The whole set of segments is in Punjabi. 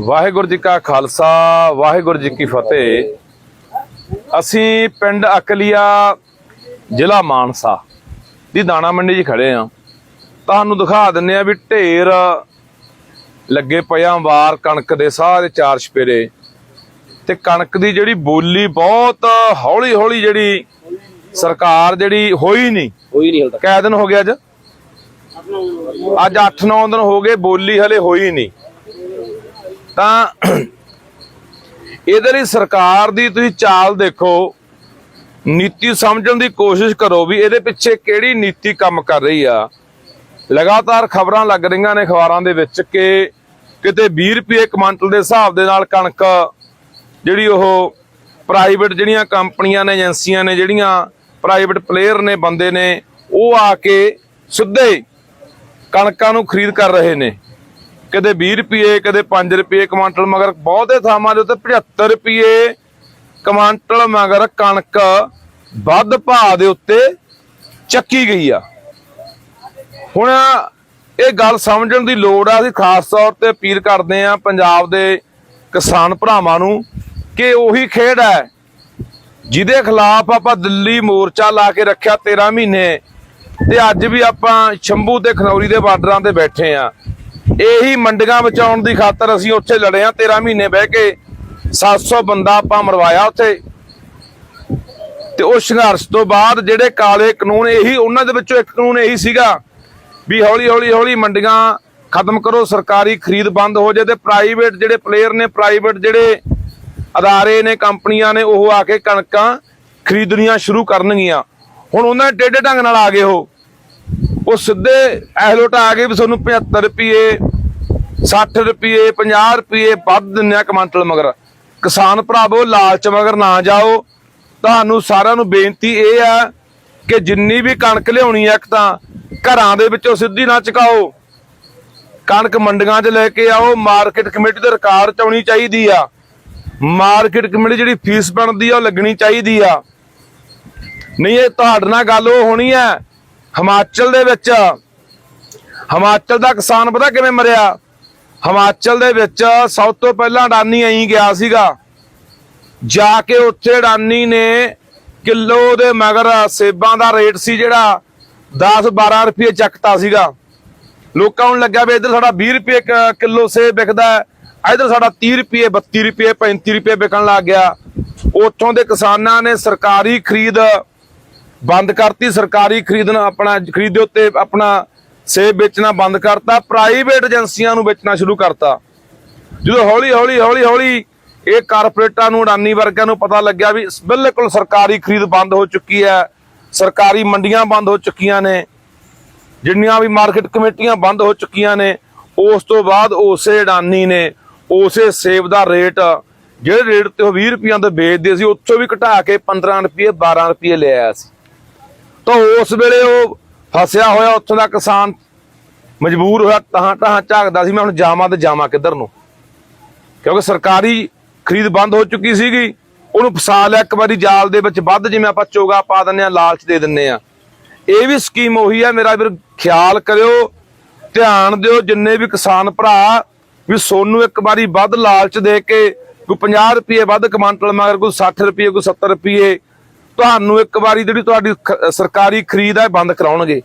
ਵਾਹਿਗੁਰੂ ਜੀ ਕਾ ਖਾਲਸਾ ਵਾਹਿਗੁਰੂ ਜੀ ਕੀ ਫਤਿਹ। ਅਸੀਂ ਪਿੰਡ ਅਕਲੀਆ ਜ਼ਿਲ੍ਹਾ ਮਾਨਸਾ ਦੀ ਦਾਣਾ ਮੰਡੀ 'ਚ ਖੜੇ ਆ। ਤੁਹਾਨੂੰ ਦਿਖਾ ਦਿੰਨੇ ਆ ਵੀ ਢੇਰ ਲੱਗੇ ਪਿਆ ਵਾਰ ਕਣਕ ਦੇ ਸਾਰੇ ਚਾਰ ਛਪੇਰੇ ਤੇ ਕਣਕ ਦੀ ਜਿਹੜੀ ਬੋਲੀ ਬਹੁਤ ਹੌਲੀ ਹੌਲੀ ਜਿਹੜੀ ਸਰਕਾਰ ਜਿਹੜੀ ਹੋਈ ਨਹੀਂ। ਹੋਈ ਨਹੀਂ ਹਲ ਤੱਕ। ਕੈ ਦਿਨ ਹੋ ਗਿਆ ਅੱਜ? ਅੱਜ 8-9 ਦਿਨ ਹੋ ਗਏ ਬੋਲੀ ਹਲੇ ਹੋਈ ਨਹੀਂ। ਤਾਂ ਇਹਦੇ ਲਈ ਸਰਕਾਰ ਦੀ ਤੁਸੀਂ ਚਾਲ ਦੇਖੋ, ਨੀਤੀ ਸਮਝਣ ਦੀ ਕੋਸ਼ਿਸ਼ ਕਰੋ ਵੀ ਇਹਦੇ ਪਿੱਛੇ ਕਿਹੜੀ ਨੀਤੀ ਕੰਮ ਕਰ ਰਹੀ ਆ। ਲਗਾਤਾਰ ਖਬਰਾਂ ਲੱਗ ਰਹੀਆਂ ਨੇ ਅਖਬਾਰਾਂ ਦੇ ਵਿੱਚ ਕਿ ਕਿਤੇ 20 ਰੁਪਏ ਕੁਇੰਟਲ ਦੇ ਹਿਸਾਬ ਦੇ ਨਾਲ ਕਣਕ, ਜਿਹੜੀ ਉਹ ਪ੍ਰਾਈਵੇਟ ਜਿਹੜੀਆਂ ਕੰਪਨੀਆਂ ਨੇ, ਏਜੰਸੀਆਂ ਨੇ, ਜਿਹੜੀਆਂ ਪ੍ਰਾਈਵੇਟ ਪਲੇਅਰ ਨੇ, ਬੰਦੇ ਨੇ, ਉਹ ਆ ਕੇ ਸਿੱਧੇ ਕਣਕਾਂ ਨੂੰ ਖਰੀਦ ਕਰ ਰਹੇ ਨੇ। ਕਦੇ 20 ਰੁਪਏ, ਕਦੇ 5 ਰੁਪਏ ਕੁਆਂਟਲ ਮਗਰ ਬਹੁਤੇ ਥਾਵਾਂ ਦੇ ਉੱਤੇ 75 ਰੁਪਏ ਕੁਆਂਟਲ ਮਗਰ ਕਣਕ ਵੱਧ ਭਾਅ ਦੇ ਉੱਤੇ ਚੱਕੀ ਗਈ ਆ। ਹੁਣ ਇਹ ਗੱਲ ਸਮਝਣ ਦੀ ਲੋੜ ਆ, ਅਸੀਂ ਖਾਸ ਤੌਰ ਤੇ ਅਪੀਲ ਕਰਦੇ ਆ ਪੰਜਾਬ ਦੇ ਕਿਸਾਨ ਭਰਾਵਾਂ ਨੂੰ ਕਿ ਉਹੀ ਖੇਡ ਹੈ ਜਿਹਦੇ ਖਿਲਾਫ ਆਪਾਂ ਦਿੱਲੀ ਮੋਰਚਾ ਲਾ ਕੇ ਰੱਖਿਆ 13 ਮਹੀਨੇ ਤੇ ਅੱਜ ਵੀ ਆਪਾਂ ਸ਼ੰਭੂ ਤੇ ਖਨੌਰੀ ਦੇ ਬਾਰਡਰਾਂ ਤੇ ਬੈਠੇ ਆ ਇਹੀ ਮੰਡੀਆਂ ਬਚਾਉਣ ਦੀ ਖਾਤਰ ਅਸੀਂ ਉੱਥੇ ਲੜੇ ਆ 13 ਮਹੀਨੇ ਬਹਿ ਕੇ 700 ਬੰਦਾ ਆਪਾਂ ਮਰਵਾਇਆ ਉੱਥੇ। ਤੇ ਉਹ ਸੰਘਰਸ਼ ਤੋਂ ਬਾਅਦ ਜਿਹੜੇ ਕਾਲੇ ਕਾਨੂੰਨ, ਇਹੀ ਉਹਨਾਂ ਦੇ ਵਿੱਚੋਂ ਇੱਕ ਕਾਨੂੰਨ ਇਹੀ ਸੀਗਾ ਵੀ ਹੌਲੀ ਹੌਲੀ ਹੌਲੀ ਮੰਡੀਆਂ ਖਤਮ ਕਰੋ, ਸਰਕਾਰੀ ਖਰੀਦ ਬੰਦ ਹੋ ਜਾਏ ਤੇ ਪ੍ਰਾਈਵੇਟ ਜਿਹੜੇ ਪਲੇਅਰ ਨੇ ਪ੍ਰਾਈਵੇਟ ਜਿਹੜੇ ਅਦਾਰੇ ਨੇ, ਕੰਪਨੀਆਂ ਨੇ, ਉਹ ਆ ਕੇ ਕਣਕਾਂ ਖਰੀਦਣੀਆਂ ਸ਼ੁਰੂ ਕਰਨਗੀਆਂ। ਹੁਣ ਉਹਨਾਂ ਦੇ ਟੇਢੇ ਢੰਗ ਨਾਲ ਆ ਗਏ ਉਹ। ਉਹ ਸਿੱਧੇ ਐਹਲੋਟ ਆ ਗਏ ਵੀ ਤੁਹਾਨੂੰ 75 ਰੁਪਏ 60 ਰੁਪਏ 50 ਰੁਪਏ, ਵੱਧ ਦਿੰਨੇ ਆ ਕਮਾਂਟਲ ਮਗਰ। ਕਿਸਾਨ ਭਰਾਵੋ, ਲਾਲਚ ਮਗਰ ਨਾ ਜਾਓ। ਤੁਹਾਨੂੰ ਸਾਰਿਆਂ ਨੂੰ ਬੇਨਤੀ ਇਹ ਆ ਕਿ ਜਿੰਨੀ ਵੀ ਕਣਕ ਲਿਆਉਣੀ ਆ ਇੱਕ ਤਾਂ ਘਰਾਂ ਦੇ ਵਿੱਚੋਂ ਸਿੱਧੀ ਨਾ ਚਕਾਓ। ਕਣਕ ਮੰਡੀਆਂ 'ਚ ਲੈ ਕੇ ਆਓ। ਮਾਰਕੀਟ ਕਮੇਟੀ ਦੇ ਰਿਕਾਰਡ ਚ ਆਉਣੀ ਚਾਹੀਦੀ ਆ। ਮਾਰਕੀਟ ਕਮੇਟੀ ਜਿਹੜੀ ਫੀਸ ਬਣਦੀ ਆ, ਉਹ ਲੱਗਣੀ ਚਾਹੀਦੀ ਆ। ਨਹੀਂ, ਇਹ ਤੁਹਾਡੇ ਨਾਲ ਗੱਲ ਉਹ ਹੋਣੀ ਹੈ ਹਿਮਾਚਲ ਦੇ ਵਿੱਚ। ਹਿਮਾਚਲ ਦਾ ਕਿਸਾਨ ਪਤਾ ਕਿਵੇਂ ਮਰਿਆ? ਹਿਮਾਚਲ ਦੇ ਵਿੱਚ ਸਭ ਤੋਂ ਪਹਿਲਾਂ ਅਡਾਨੀ ਐਂ ਗਿਆ ਸੀਗਾ। ਜਾ ਕੇ ਉੱਥੇ ਅਡਾਨੀ ਨੇ ਕਿਲੋ ਦੇ ਮਗਰ ਸੇਬਾਂ ਦਾ ਰੇਟ ਸੀ ਜਿਹੜਾ 10 12 ਰੁਪਏ ਚੱਕਤਾ ਸੀਗਾ। ਲੋਕਾਂ ਨੂੰ ਲੱਗਿਆ ਵੀ ਇੱਧਰ ਸਾਡਾ 20 ਰੁਪਏ ਕ- ਕਿਲੋ ਸੇਬ ਵਿਕਦਾ ਇੱਧਰ ਸਾਡਾ 30 ਰੁਪਏ 32 ਰੁਪਏ 35 ਰੁਪਏ ਵਿਕਣ ਲੱਗ ਗਿਆ। ਉੱਥੋਂ ਦੇ ਕਿਸਾਨਾਂ ਨੇ ਸਰਕਾਰੀ ਖਰੀਦ ਬੰਦ ਕਰਤੀ। ਸਰਕਾਰੀ ਖਰੀਦਣਾ ਆਪਣਾ, ਖਰੀਦ ਦੇ ਉੱਤੇ ਆਪਣਾ ਸੇਬ ਵੇਚਣਾ ਬੰਦ ਕਰਤਾ ਪ੍ਰਾਈਵੇਟ ਏਜੰਸੀਆਂ ਨੂੰ ਵੇਚਣਾ ਸ਼ੁਰੂ ਕਰਤਾ। ਜਦੋਂ ਹੌਲੀ ਹੌਲੀ ਹੌਲੀ ਹੌਲੀ ਇਹ ਕਾਰਪੋਰੇਟਾਂ ਨੂੰ ਅਡਾਨੀ ਵਰਗਿਆਂ ਨੂੰ ਪਤਾ ਲੱਗਿਆ ਵੀ ਬਿਲਕੁਲ ਸਰਕਾਰੀ ਖਰੀਦ ਬੰਦ ਹੋ ਚੁੱਕੀ ਹੈ, ਸਰਕਾਰੀ ਮੰਡੀਆਂ ਬੰਦ ਹੋ ਚੁੱਕੀਆਂ ਨੇ, ਜਿੰਨੀਆਂ ਵੀ ਮਾਰਕੀਟ ਕਮੇਟੀਆਂ ਬੰਦ ਹੋ ਚੁੱਕੀਆਂ ਨੇ, ਉਸ ਤੋਂ ਬਾਅਦ ਉਸੇ ਅਡਾਨੀ ਨੇ, ਉਸੇ ਸੇਬ ਦਾ ਰੇਟ, ਜਿਹੜੇ ਰੇਟ ਤੇ ਉਹ 20 ਰੁਪਈਆਂ ਤੇ ਵੇਚਦੇ ਸੀ, ਉੱਥੋਂ ਵੀ ਘਟਾ ਕੇ 15 ਰੁਪਏ 12 ਰੁਪਏ ਲਿਆਇਆ ਸੀ। ਤਾਂ ਉਸ ਵੇਲੇ ਉਹ ਫਸਿਆ ਹੋਇਆ, ਉੱਥੋਂ ਦਾ ਕਿਸਾਨ ਮਜਬੂਰ ਹੋਇਆ ਤਾਂ ਤਾਂ ਝਾਕਦਾ ਸੀ, ਮੈਂ ਹੁਣ ਜਾਵਾਂ ਤੇ ਜਾਵਾਂ ਕਿੱਧਰ ਨੂੰ? ਕਿਉਂਕਿ ਸਰਕਾਰੀ ਖਰੀਦ ਬੰਦ ਹੋ ਚੁੱਕੀ ਸੀਗੀ, ਉਹਨੂੰ ਫਸਾ ਲਿਆ, ਇੱਕ ਵਾਰੀ ਜਾਲ ਦੇ ਵਿੱਚ ਵੱਧ ਜਿਵੇਂ ਆਪਾਂ ਚੋਗਾ ਪਾ ਦਿੰਨੇ ਆ ਲਾਲਚ ਦੇ ਦਿੰਨੇ ਆ ਇਹ ਵੀ ਸਕੀਮ ਉਹੀ ਆ ਮੇਰਾ ਵੀਰ, ਖਿਆਲ ਕਰਿਓ, ਧਿਆਨ ਦਿਓ, ਜਿੰਨੇ ਵੀ ਕਿਸਾਨ ਭਰਾ ਵੀ ਸੋਨੂੰ ਇੱਕ ਵਾਰੀ ਵੱਧ ਲਾਲਚ ਦੇ ਕੇ, ਕੋਈ 50 ਰੁਪਏ ਵੱਧ ਕਮਾਂਟਲ, ਮਗਰ ਕੋਈ 60 ਰੁਪਏ, ਕੋਈ 70 ਰੁਪਏ ਤੁਹਾਨੂੰ ਇੱਕ ਵਾਰੀ ਜਿਹੜੀ ਤੁਹਾਡੀ ਖ- ਸਰਕਾਰੀ ਖਰੀਦ ਹੈ ਬੰਦ ਕਰਾਉਣਗੇ।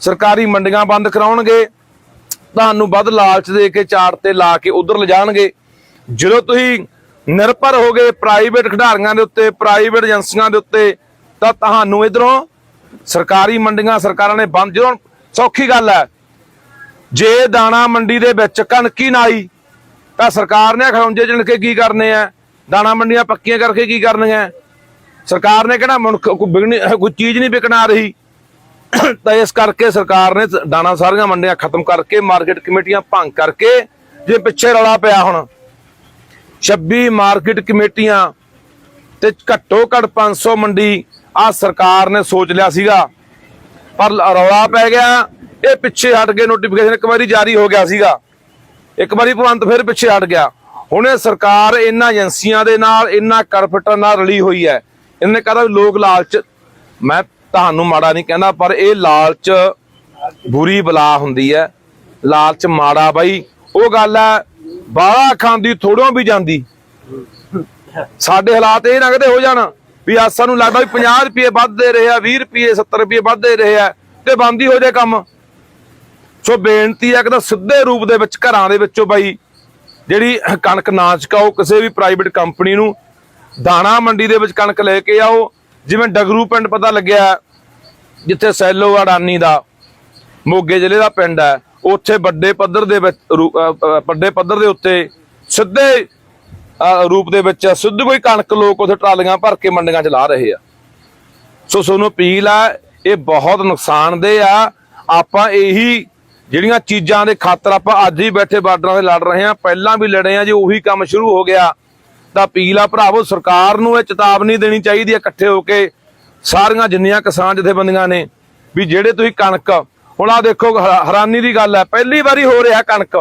ਸਰਕਾਰੀ ਮੰਡੀਆਂ ਬੰਦ ਕਰਾਉਣਗੇ। ਤੁਹਾਨੂੰ ਵੱਧ ਲਾਲਚ ਦੇ ਕੇ ਚਾਰ ਤੇ ਲਾ ਕੇ ਉਧਰ ਲਿਜਾਣਗੇ। ਜਦੋਂ ਤੁਸੀਂ ਨਿਰਭਰ ਹੋਗੇ ਪ੍ਰਾਈਵੇਟ ਖਿਡਾਰੀਆਂ ਦੇ ਉੱਤੇ ਪ੍ਰਾਈਵੇਟ ਏਜੰਸੀਆਂ ਦੇ ਉੱਤੇ, ਤਾਂ ਤੁਹਾਨੂੰ ਇਧਰੋਂ ਸਰਕਾਰੀ ਮੰਡੀਆਂ, ਸਰਕਾਰਾਂ ਨੇ ਬੰਦ, ਜਦੋਂ ਸੌਖੀ ਗੱਲ ਹੈ, ਜੇ ਦਾਣਾ ਮੰਡੀ ਦੇ ਵਿੱਚ ਕਣਕੀ ਨਾ ਆਈ, ਤਾਂ ਸਰਕਾਰ ਨੇ ਖਰੌਂਜੇ ਜਣ ਕੇ ਕੀ ਕਰਨੇ ਆ? ਦਾਣਾ ਮੰਡੀਆਂ ਪੱਕੀਆਂ ਕਰਕੇ ਕੀ ਕਰਨੀਆਂ? ਸਰਕਾਰ ਨੇ ਕਿਹੜਾ ਮਨੁੱਖ ਕੋਈ ਚੀਜ਼ ਨਹੀਂ ਵਿਕਣ ਆ ਰਹੀ। ਤਾਂ ਇਸ ਕਰਕੇ ਸਰਕਾਰ ਨੇ ਦਾਣਾ ਸਾਰੀਆਂ ਮੰਡੀਆਂ ਖਤਮ ਕਰਕੇ ਮਾਰਕੀਟ ਕਮੇਟੀਆਂ ਭੰਗ ਕਰਕੇ ਜੇ ਪਿੱਛੇ ਰੌਲਾ ਪਿਆ ਹੁਣ 26 ਮਾਰਕੀਟ ਕਮੇਟੀਆਂ ਤੇ ਘੱਟੋ ਘੱਟ 500 ਮੰਡੀ ਆ ਸਰਕਾਰ ਨੇ ਸੋਚ ਲਿਆ ਸੀਗਾ। ਪਰ ਰੌਲਾ ਪੈ ਗਿਆ, ਇਹ ਪਿੱਛੇ ਹਟ ਕੇ ਨੋਟੀਫਿਕੇਸ਼ਨ ਇੱਕ ਵਾਰੀ ਜਾਰੀ ਹੋ ਗਿਆ ਸੀਗਾ। ਇੱਕ ਵਾਰੀ ਭਵੰਤ ਫਿਰ ਪਿੱਛੇ ਹਟ ਗਿਆ। ਹੁਣ ਇਹ ਸਰਕਾਰ ਇਹਨਾਂ ਏਜੰਸੀਆਂ ਦੇ ਨਾਲ, ਇਹਨਾਂ ਕਾਰਪੋਰੇਟਾਂ ਨਾਲ ਰਲੀ ਹੋਈ ਹੈ। ਇਹਨੇ ਕਹਦਾ ਲੋਕ ਲਾਲਚ, ਮੈਂ ਤੁਹਾਨੂੰ ਮਾੜਾ ਨਹੀਂ ਕਹਿੰਦਾ, ਪਰ ਇਹ ਲਾਲਚ ਬੁਰੀ ਬਲਾ ਹੁੰਦੀ ਹੈ। ਲਾਲਚ ਮਾੜਾ ਬਾਈ, ਉਹ ਗੱਲ ਹੈ, ਬਾਹਲਾ ਖਾਂਦੀ ਥੋੜੋਂ ਵੀ ਜਾਂਦੀ। ਸਾਡੇ ਹਾਲਾਤ ਇਹ ਨਾ ਹੋ ਜਾਣ ਵੀ ਆ ਸਾਨੂੰ ਲੱਗਦਾ ਵੀ 50 ਰੁਪਏ ਵੱਧ ਦੇ ਰਹੇ ਆ 20 ਰੁਪਏ 70 ਰੁਪਏ ਵੱਧ ਦੇ ਰਹੇ ਆ, ਤੇ ਬੰਦ ਹੀ ਹੋ ਜਾਏ ਕੰਮ। ਸੋ ਬੇਨਤੀ ਹੈ ਕਿ ਤਾਂ ਸਿੱਧੇ ਰੂਪ ਦੇ ਵਿੱਚ ਘਰਾਂ ਦੇ ਵਿੱਚੋਂ ਬਾਈ, ਜਿਹੜੀ ਕਣਕ ਨਾ ਚਕਾਓ ਕਿਸੇ ਵੀ ਪ੍ਰਾਈਵੇਟ ਕੰਪਨੀ ਨੂੰ ਦਾਣਾ ਮੰਡੀ ਦੇ ਵਿੱਚ ਕਣਕ ਲੈ ਕੇ ਆਓ। ਜਿਵੇਂ ਡਗਰੂ ਪਿੰਡ ਪਤਾ ਲੱਗਿਆ ਜਿੱਥੇ ਸੈਲੋ ਅਡਾਨੀ ਦਾ, ਮੋਗੇ ਜ਼ਿਲ੍ਹੇ ਦਾ ਪਿੰਡ ਹੈ। ਉੱਥੇ ਵੱਡੇ ਪੱਧਰ ਦੇ ਵਿੱਚ ਰੂ- ਵੱਡੇ ਪੱਧਰ ਦੇ ਉੱਤੇ ਸਿੱਧੇ ਰੂਪ ਦੇ ਵਿੱਚ ਸਿੱਧੂ ਕੋਈ ਕਣਕ ਲੋਕ ਉੱਥੇ ਟਰਾਲੀਆਂ ਭਰ ਕੇ ਮੰਡੀਆਂ ਚ ਲਾ ਰਹੇ ਆ। ਸੋ ਤੁਹਾਨੂੰ ਅਪੀਲ ਆ, ਇਹ ਬਹੁਤ ਨੁਕਸਾਨਦੇਹ ਆ। ਆਪਾਂ ਇਹੀ ਜਿਹੜੀਆਂ ਚੀਜ਼ਾਂ ਦੇ ਖਾਤਰ ਆਪਾਂ ਅੱਜ ਹੀ ਬੈਠੇ ਬਾਰਡਰਾਂ ਤੇ ਲੜ ਰਹੇ ਆ ਪਹਿਲਾਂ ਵੀ ਲੜੇ ਆ ਜੇ ਉਹੀ ਕੰਮ ਸ਼ੁਰੂ ਹੋ ਗਿਆ ਦਾ ਅਪੀਲ ਆ ਭਰਾਵੋ, ਸਰਕਾਰ ਨੂੰ ਇਹ ਚੇਤਾਵਨੀ ਦੇਣੀ ਚਾਹੀਦੀ ਹੈ ਇਕੱਠੇ ਹੋ ਕੇ। ਸਾਰੀਆਂ ਜਿੰਨੀਆਂ ਕਿਸਾਨ ਜਥੇਬੰਦੀਆਂ ਨੇ, ਵੀ ਜਿਹੜੇ ਤੁਸੀਂ ਕਣਕ, ਹੁਣ ਆ ਦੇਖੋ ਹੈਰਾਨੀ ਦੀ ਗੱਲ ਹੈ, ਪਹਿਲੀ ਵਾਰੀ ਹੋ ਰਿਹਾ ਕਣਕ।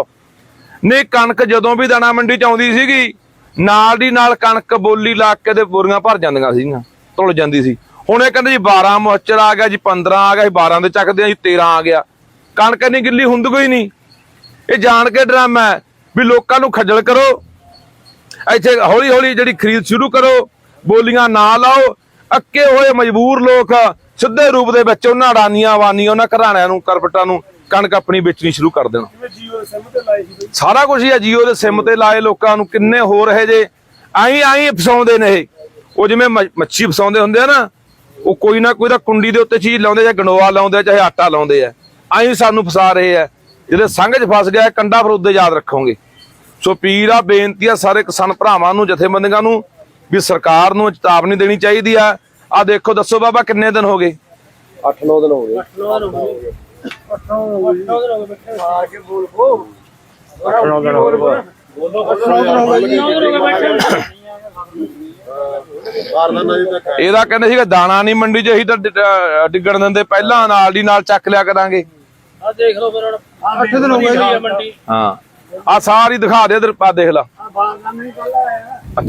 ਨਹੀਂ, ਕਣਕ ਜਦੋਂ ਵੀ ਦਾਣਾ ਮੰਡੀ ਚ ਆਉਂਦੀ ਸੀਗੀ, ਨਾਲ ਦੀ ਨਾਲ ਕਣਕ ਬੋਲੀ ਲਾ ਕੇ ਤੇ ਬੋਰੀਆਂ ਭਰ ਜਾਂਦੀਆਂ ਸੀਗੀਆਂ ਤੁਲ ਜਾਂਦੀ ਸੀ। ਹੁਣ ਇਹ ਕਹਿੰਦੇ ਜੀ 12 ਮੁਹੱਚਰ ਆ ਗਿਆ ਜੀ 15 ਆ ਗਿਆ ਜੀ 12 ਦੇ ਚੱਕਦੇ ਆ ਜੀ 13 ਆ ਗਿਆ। ਕਣਕ ਇੰਨੀ ਗਿੱਲੀ ਹੁੰਦੀ ਕੋਈ ਨਹੀਂ। ਇਹ ਜਾਣ ਕੇ ਡਰਾਮਾ ਹੈ ਵੀ ਲੋਕਾਂ ਨੂੰ ਖੱਜਲ ਕਰੋ। ਇੱਥੇ ਹੌਲੀ ਹੌਲੀ ਜਿਹੜੀ ਖਰੀਦ ਸ਼ੁਰੂ ਕਰੋ ਬੋਲੀਆਂ ਨਾ ਲਾਓ ਅੱਕੇ ਹੋਏ ਮਜਬੂਰ ਲੋਕ ਸਿੱਧੇ ਰੂਪ ਦੇ ਵਿੱਚ ਉਹਨਾਂ ਅਡਾਨੀਆਂ ਵਾਨੀਆਂ ਉਹਨਾਂ ਘਰਾਣਿਆਂ ਨੂੰ ਕਰਪਟਾਂ ਨੂੰ ਕਣਕ ਆਪਣੀ ਵੇਚਣੀ ਸ਼ੁਰੂ ਕਰ ਦੇਣ। ਸਾਰਾ ਕੁਝ ਹੀ ਆ ਜੀਓ ਦੇ ਸਿਮ ਤੇ ਲਾਏ ਲੋਕਾਂ ਨੂੰ ਕਿੰਨੇ ਹੋ ਰਹੇ ਜੇ ਆਈ ਆਈ ਫਸਾਉਂਦੇ ਨੇ ਇਹ। ਉਹ ਜਿਵੇਂ ਮੱਛੀ ਫਸਾਉਂਦੇ ਹੁੰਦੇ ਆ ਨਾ ਉਹ ਕੋਈ ਨਾ ਕੋਈ ਤਾਂ ਕੁੰਡੀ ਦੇ ਉੱਤੇ ਚੀਜ਼ ਲਾਉਂਦੇ ਜਾਂ ਗੰਡੋਆ ਲਾਉਂਦੇ ਚਾਹੇ ਆਟਾ ਲਾਉਂਦੇ ਆ। ਆਈ ਸਾਨੂੰ ਫਸਾ ਰਹੇ ਆ। ਜਿਹਦੇ ਸੰਘ 'ਚ ਫਸ ਗਿਆ ਕੰਡਾ ਫਿਰ ਉਹਦੇ ਯਾਦ ਰੱਖੋਗੇ। ਸੋ ਪੀਰ ਆ ਬੇਨਤੀ ਆ ਸਾਰੇ ਕਿਸਾਨ ਭਰਾਵਾਂ ਨੂੰ ਜਥੇਬੰਦੀਆਂ ਨੂੰ ਵੀ ਸਰਕਾਰ ਨੂੰ ਚੇਤਾਵਨੀ ਦੇਣੀ ਚਾਹੀਦੀ ਆ। ਆ ਦੇਖੋ ਦੱਸੋ ਬਾਬਾ ਕਿੰਨੇ ਦਿਨ ਹੋ ਗਏ? 8-9 ਦਿਨ ਹੋ ਗਏ। ਇਹਦਾ ਕਹਿੰਦੇ ਸੀਗਾ ਦਾਣਾ ਨਹੀਂ ਮੰਡੀ 'ਚ ਅਸੀਂ ਤਾਂ ਡਿੱਗਣ ਦਿੰਦੇ। ਪਹਿਲਾਂ ਨਾਲ ਦੀ ਨਾਲ ਚੱਕ ਲਿਆ ਕਰਾਂਗੇ। ਆ ਦੇਖ ਲਓ ਫਿਰ ਹੁਣ। 8 ਦਿਨ ਹੋ ਗਏ। ਮੰਡੀ। ਹਾਂ। ਆ ਸਾਰੀ ਦਿਖਾ ਦੇ ਇਧਰ ਪਾ ਦੇਖ ਲਾ।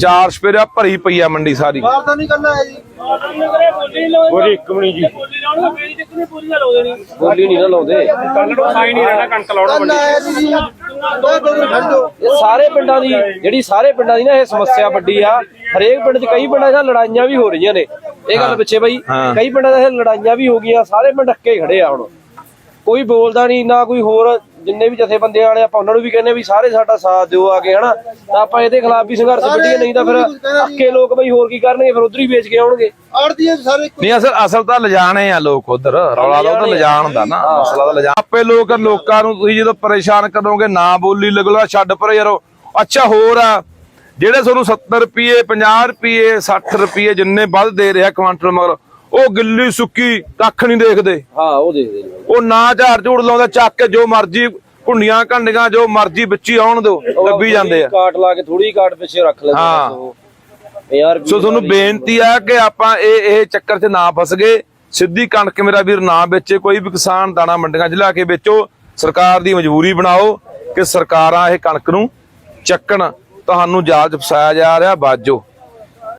ਚਾਰ ਸਪੇਰਾ ਭਰੀ ਪਈ ਆ ਮੰਡੀ ਸਾਰੀ। ਬਾਹਰ ਤਾਂ ਨਹੀਂ ਕੱਲਾ ਹੈ ਜੀ। ਕਰੇ ਬੋਲੀ ਨਹੀਂ ਲਾਉਂਦੇ। ਬੋਲੀ ਇੱਕ ਵੀ ਨਹੀਂ ਜੀ। ਬੋਲੀ ਲਾਉਣਗੇ ਫੇਰ ਹੀ ਕਿੰਨੇ ਬੋਲੀ ਨਾ ਲਾਉਂਦੇ ਨਹੀਂ। ਬੋਲੀ ਨਹੀਂ ਨਾ ਲਾਉਂਦੇ। ਕੱਲ ਨੂੰ ਖਾਈ ਨਹੀਂ ਰਹਿਣਾ ਕਣਕ ਲਾਉਣਾ ਮੰਡੀ। ਇਹ ਸਾਰੇ ਪਿੰਡਾਂ ਦੀ ਜਿਹੜੀ ਸਾਰੇ ਪਿੰਡਾਂ ਦੀ ਨਾ ਇਹ ਸਮੱਸਿਆ ਵੱਡੀ ਆ ਹਰੇਕ ਪਿੰਡ 'ਚ ਕਈ ਪਿੰਡਾਂ 'ਚ ਲੜਾਈਆਂ ਵੀ ਹੋ ਰਹੀਆਂ ਨੇ। ਇਹ ਗੱਲ ਪਿੱਛੇ ਬਈ। ਕਈ ਪਿੰਡਾਂ 'ਚ ਇਹ ਲੜਾਈਆਂ ਵੀ ਹੋ ਗਈਆਂ ਸਾਰੇ ਪਿੰਡ ਅੱਕੇ ਖੜੇ ਆ ਹੁਣ। ਕੋਈ ਬੋਲਦਾ ਨਹੀਂ ਨਾ ਕੋਈ ਹੋਰ ਜਿੰਨੇ ਵੀ ਜਥੇਬੰਦੀਆਂ ਵਾਲੇ ਆਪਾਂ ਉਹਨਾਂ ਨੂੰ ਵੀ ਕਹਿੰਦੇ ਵੀ ਸਾਰੇ ਸਾਡਾ ਸਾਥ ਦਿਓ ਆ ਕੇ ਹਨਾ? ਤਾਂ ਆਪਾਂ ਇਹਦੇ ਖਿਲਾਫ ਵੀ ਸੰਘਰਸ਼ ਵਿੱਢੀਏ ਨਹੀਂ ਤਾਂ ਫਿਰ ਅੱਕੇ ਲੋਕ ਬਈ ਹੋਰ ਕੀ ਕਰਨਗੇ ਫਿਰ ਉਧਰ ਹੀ ਵੇਚ ਕੇ ਆਉਣਗੇ। ਆੜਦੀ ਸਾਰੇ ਨਹੀਂ ਅਸਲ ਅਸਲ ਤਾਂ ਲਿਜਾਣੇ ਆ ਲੋਕ ਉਧਰ। ਰੌਲਾ ਤਾਂ ਉਧਰ ਲਿਜਾਣ ਦਾ ਨਾ। ਮਸਲਾ ਤਾਂ ਲਿਜਾ ਆਪੇ ਲੋਕ ਲੋਕਾਂ ਨੂੰ ਤੁਸੀਂ ਜਦੋਂ ਪਰੇਸ਼ਾਨ ਕਰੋਗੇ ਨਾ ਬੋਲੀ ਲੱਗਲਾ ਛੱਡ ਪਰੇ ਯਾਰੋ। ਅੱਛਾ ਹੋਰ ਆ ਜਿਹੜੇ ਤੁਹਾਨੂੰ 70 ਰੁਪਏ 50 ਰੁਪਏ 60 ਰੁਪਏ ਜਿੰਨੇ ਵੱਧ ਦੇ ਰਿਹਾ ਕੁਆਂਟਲ ਮਗਰ ਉਹ ਗਿੱਲੀ ਸੁੱਕੀ ਕੱਖ ਨਹੀਂ ਦੇਖਦੇ। ਹਾਂ ਉਹ ਦੇਖਦੇ ਨੇ। ਉਹ ਨਾ ਝਾੜ ਝੂੜ ਲਾਉਂਦਾ ਚੱਕ ਕੇ ਜੋ ਮਰਜ਼ੀ ਘੁੰਡੀਆਂ ਘੰਡੀਆਂ ਜੋ ਮਰਜ਼ੀ ਵਿੱਚ ਆਉਣ ਦਿਓ ਲੱਭੀ ਜਾਂਦੇ ਆ। ਕਾਟ ਲਾ ਕੇ ਥੋੜੀ ਕਾਟ ਪਿੱਛੇ ਰੱਖ ਲੈਂਦੇ ਹਾਂ। ਉਹ। ਯਾਰ ਸੋ ਤੁਹਾਨੂੰ ਬੇਨਤੀ ਆ ਕਿ ਆਪਾਂ ਇਹ ਇਹ ਚੱਕਰ 'ਚ ਨਾ ਫਸ ਗਏ। ਸਿੱਧੀ ਕਣਕ ਮੇਰਾ ਵੀਰ ਨਾ ਵੇਚੇ ਕੋਈ ਵੀ ਕਿਸਾਨ ਦਾਣਾ ਮੰਡੀਆਂ 'ਚ ਲਿਆ ਕੇ ਵੇਚੋ। ਸਰਕਾਰ ਦੀ ਮਜਬੂਰੀ ਬਣਾਓ ਕਿ ਸਰਕਾਰਾਂ ਇਹ ਕਣਕ ਨੂੰ ਚੱਕਣ ਤੁਹਾਨੂੰ ਜਾਲ 'ਚ ਫਸਾਇਆ ਜਾ ਰਿਹਾ ਬਾਜੋ।